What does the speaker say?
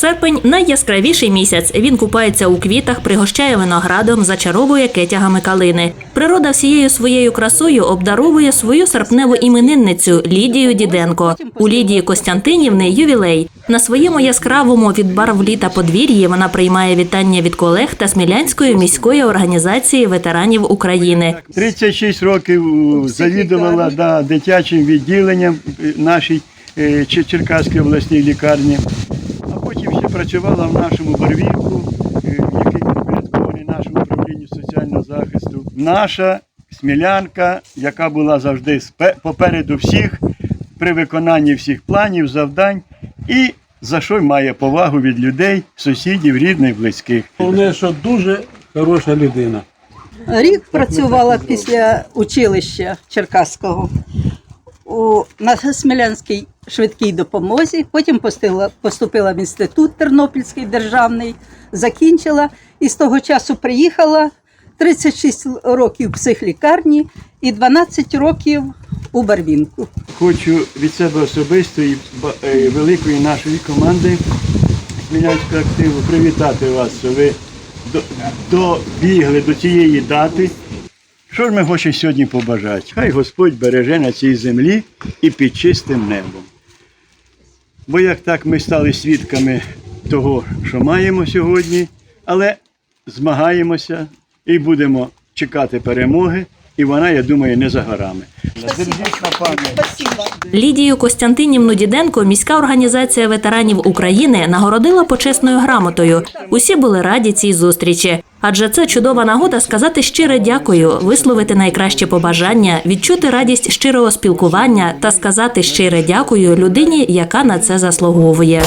Серпень найяскравіший місяць. Він купається у квітах, пригощає виноградом, зачаровує кетягами калини. Природа всією своєю красою обдаровує свою серпневу іменинницю Лідію Діденко. У Лідії Костянтинівни ювілей. На своєму яскравому від барв літа подвір'ї вона приймає вітання від колег та Смілянської міської організації ветеранів України. 36 років е, завідувала да, дитячим відділенням е, нашій е, Черкаській обласній лікарні. Працювала в нашому барвінку, е, який підпорядкований нашому управлінню соціального захисту. Наша смілянка, яка була завжди попереду всіх при виконанні всіх планів, завдань і за що має повагу від людей, сусідів, рідних, близьких. Головне, що дуже хороша людина. Рік працювала після училища Черкаського у, на Смілянській швидкій допомозі. Потім поступила в інститут Тернопільський державний, закінчила і з того часу приїхала 36 років в психлікарні і 12 років у Барвінку. Хочу від себе особисто і е, великої нашої команди Смілянського активу привітати вас, що ви добігли до цієї дати. Що ж ми хочемо сьогодні побажати? Хай Господь береже на цій землі і під чистим небом. Бо як так ми стали свідками того, що маємо сьогодні, але змагаємося і будемо чекати перемоги, і вона, я думаю, не за горами. Лідію Костянтинівну Діденко міська організація ветеранів України нагородила почесною грамотою. Усі були раді цій зустрічі. Адже це чудова нагода сказати щире дякую, висловити найкраще побажання, відчути радість щирого спілкування та сказати щире дякую людині, яка на це заслуговує.